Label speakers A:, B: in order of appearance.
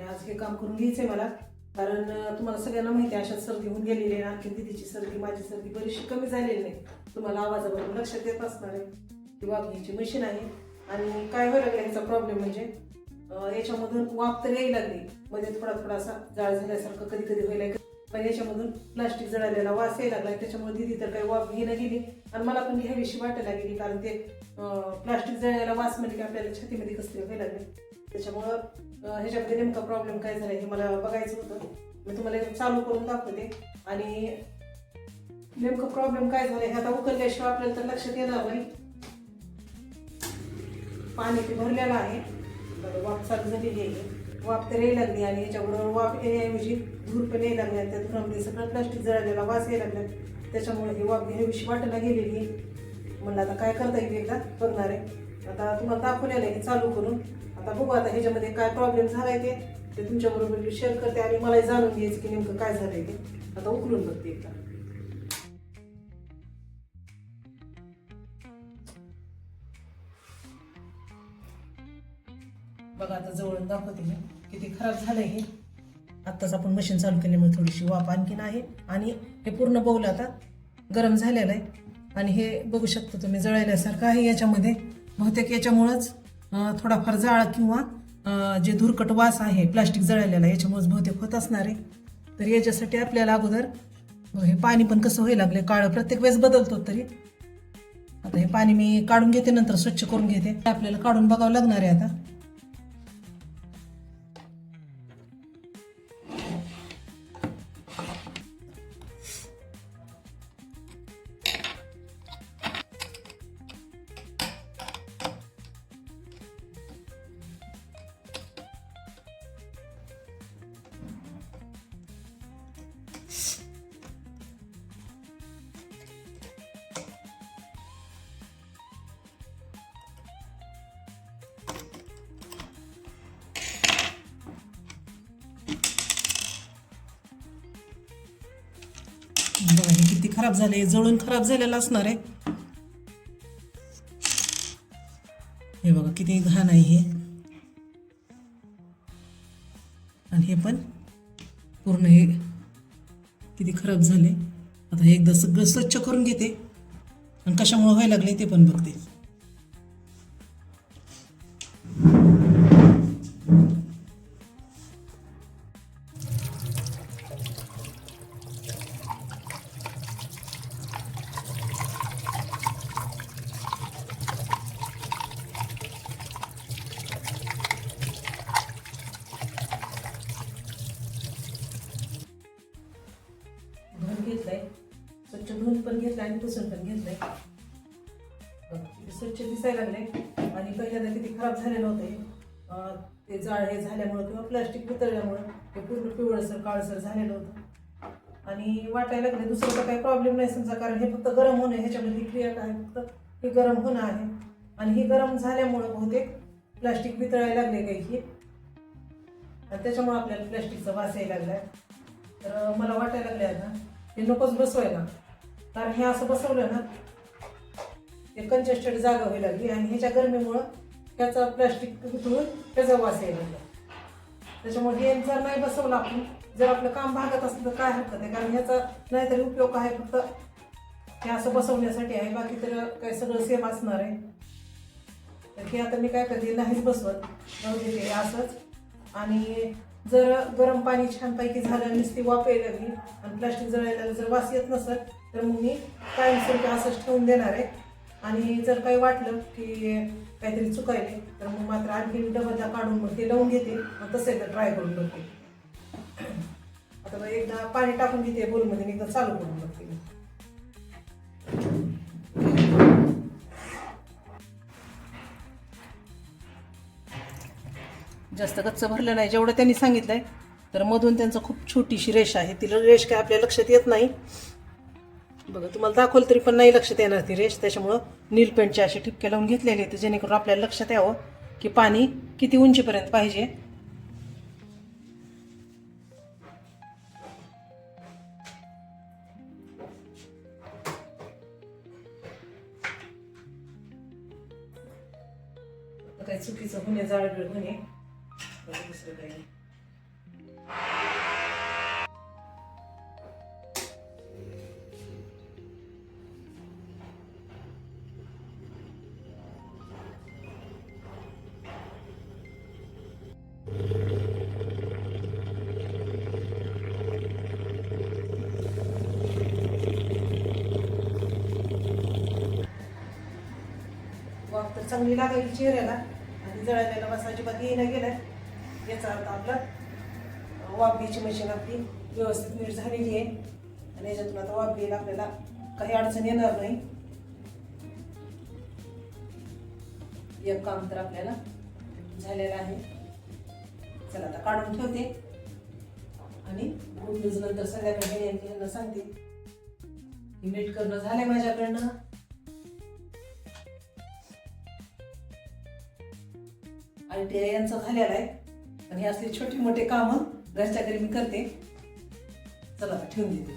A: आणि आज हे काम करून घ्यायचंय मला. कारण तुम्हाला सगळ्यांना माहिती आहे अशात सर्दी होऊन गेलेली आहे. आणखी दिदीची सर्दी माझी सर्दी बरीचशी कमी झालेली नाही तुम्हाला आवाजावरून लक्षात येत असणार आहे. की वाघीची मशीन आहे. आणि काय व्हायला लागलं ह्याचा प्रॉब्लेम म्हणजे याच्यामधून वाफ तर यायला लागली. मध्ये थोडा थोडासा जाळ झाल्यासारखं कधी कधी व्हायला पण याच्यामधून प्लास्टिक जळालेला वास यायला लागला त्याच्यामुळे दिदी तर काही वाफ घेणं गेली. आणि मला पण घ्यावीशी वाटायला गेली कारण ते प्लास्टिक जळायला वास म्हणजे की आपल्याला छातीमध्ये कसले व्हायला लागले त्याच्यामुळं ह्याच्यामध्ये नेमका प्रॉब्लेम काय झाला हे मला बघायचं होतं. मी तुम्हाला चालू करून दाखवते. आणि नेमकं प्रॉब्लेम काय झालं हे आता उकलल्याशिवाय आपल्याला तर लक्षात येणार नाही. पाणी ते भरलेलं आहे. वाफ चालू झालेली आहे. वाफ तर यायला लागली आणि याच्याबरोबर वाफ येण्याऐवजी धूर पण यायला लागली. आणि त्या धुरामध्ये सगळं प्लास्टिक जळालेला वास यायला लागला. त्याच्यामुळे ही वाफ घ्यावीशी वाटायला गेलेली आहे. म्हणलं आता काय करता येईल एकदा? बघणार आहे. आता तुम्हाला दाखवलेलं आहे चालू करून. आता बघू आता ह्याच्यामध्ये काय प्रॉब्लेम झालाय ते. ते तुमच्याबरोबर मी शेअर करते आणि मलाही जाणून घ्यायचं की नेमकं काय झालंय ते. आता उकलून बघते एकदा. बघा आता जवळून दाखवते मी. किती खराब झालंय हे. आत्ताच आपण मशीन चालू केल्यामुळे थोडीशी वाफ आणखीन आहे. आणि हे पूर्ण बघलं आता गरम झालेलं आहे. आणि हे बघू शकतो तुम्ही जळायल्यासारखं आहे याच्यामध्ये. बहुतेक याच्यामुळंच थोडाफार जाळ किंवा जे धुरकट वास आहे प्लास्टिक जळालेला याच्यामुळेच बहुतेक होत असणार आहे. तर याच्यासाठी आपल्याला अगोदर हे पाणी पण कसं व्हायला लागले काळं प्रत्येक वेळेस बदलतो तरी. आता हे पाणी मी काढून घेते नंतर स्वच्छ करून घेते. आपल्याला काढून बघावं लागणार आहे आता. बघा हे किती खराब झाले जळून खराब झालेलं असणार आहे. हे बघा किती घाण आहे हे. आणि हे पण पूर्ण हे किती खराब झाले. आता हे एकदा सगळं स्वच्छ करून घेते. आणि कशामुळे व्हायला लागले ते पण बघते. धुवून घेतलंय. स्वच्छ धुवून पण घेतलाय आणि पुसून पण घेतलंय. किती स्वच्छ दिसायला लागले आणि पहिल्यांदा किती खराब झालेलं होतं ते जाळ हे झाल्यामुळं किंवा प्लास्टिक वितळल्यामुळं ते पूर्ण पिवळसर काळसर झालेलं होतं. आणि वाटायला लागले दुसरं तर काही प्रॉब्लेम नाही समजा कारण हे फक्त गरम होणं ह्याच्यामध्ये क्रिया काय फक्त हे गरम होणं आहे. आणि हे गरम झाल्यामुळं बहुतेक प्लास्टिक वितळायला लागले काही हे. आणि त्याच्यामुळं आपल्याला प्लास्टिकचा वास यायला लागलाय. तर मला वाटायला लागले आता हे नकोच बसवायला. कारण हे असं बसवलं ना हे कंजेस्टेड जागा व्हायला लागली आणि ह्याच्या गरमीमुळं त्याचा प्लॅस्टिक वितळून त्याचा वास यायला लागला. त्याच्यामुळे हे जर नाही बसवलं आपण जर आपलं काम भागत असलं तर काय हरकत आहे? कारण ह्याचा नाहीतरी उपयोग आहे फक्त. हे असं बसवण्यासाठी आहे बाकी तर काय सगळं सेम असणार आहे. तर हे आता मी काय कधी नाहीच बसवत. जाऊ दे ते असंच. आणि जर गरम पाणी छानपैकी झालं नुसती वाफ यायला लागली आणि प्लास्टिक जळायला जर वास येत नसेल तर मग मी कायमस्वरूपी असंच ठेवून देणार आहे. आणि जर काही वाटलं की काहीतरी चुकायले तर मग मात्र आणखी डबलदा काढून मग ते लावून घेते. मग तसं एकदा ट्राय करून बघते. आता मग एकदा पाणी टाकून घेते बोलमध्ये मी एकदा चालू करून बघते जास्त कच्चं भरलं नाही जेवढं त्यांनी सांगितलं आहे तर मधून त्यांचं खूप छोटीशी रेष आहे. ती रेष काय आपल्या लक्षात येत नाही. बघा तुम्हाला दाखवलं तरी पण नाही लक्षात येणार ती रेष. त्याच्यामुळं नील पेंटचे असे ठिपके लावून घेतलेले आहेत जेणेकरून आपल्याला लक्षात यावं की पाणी किती उंचीपर्यंत पाहिजे. काही चुकीचं होणे जाळगळ होणे बरं, दुसरं काही नाही वाफ तर चांगली लागायची चेहऱ्याला. आणि जळालेला बसायची बाकी येईना गेलं याचा अर्थ आपला अं, मशीन आपली व्यवस्थित नीट झालेली आहे. आणि याच्यातून आता वाफ आपल्याला काही अडचण येणार नाही. एक काम तर आपल्याला झालेलं आहे. चला आता काढून ठेवते. आणि गुड न्यूज नंतर सगळ्यांना यांनी यांना सांगते. नीट करणं झालंय माझ्याकडनं. आय टी आय यांचं झालेलं आहे. आणि हे असले छोटी मोठे कामं घरच्या घरी मी करते. चला ठेवून देते.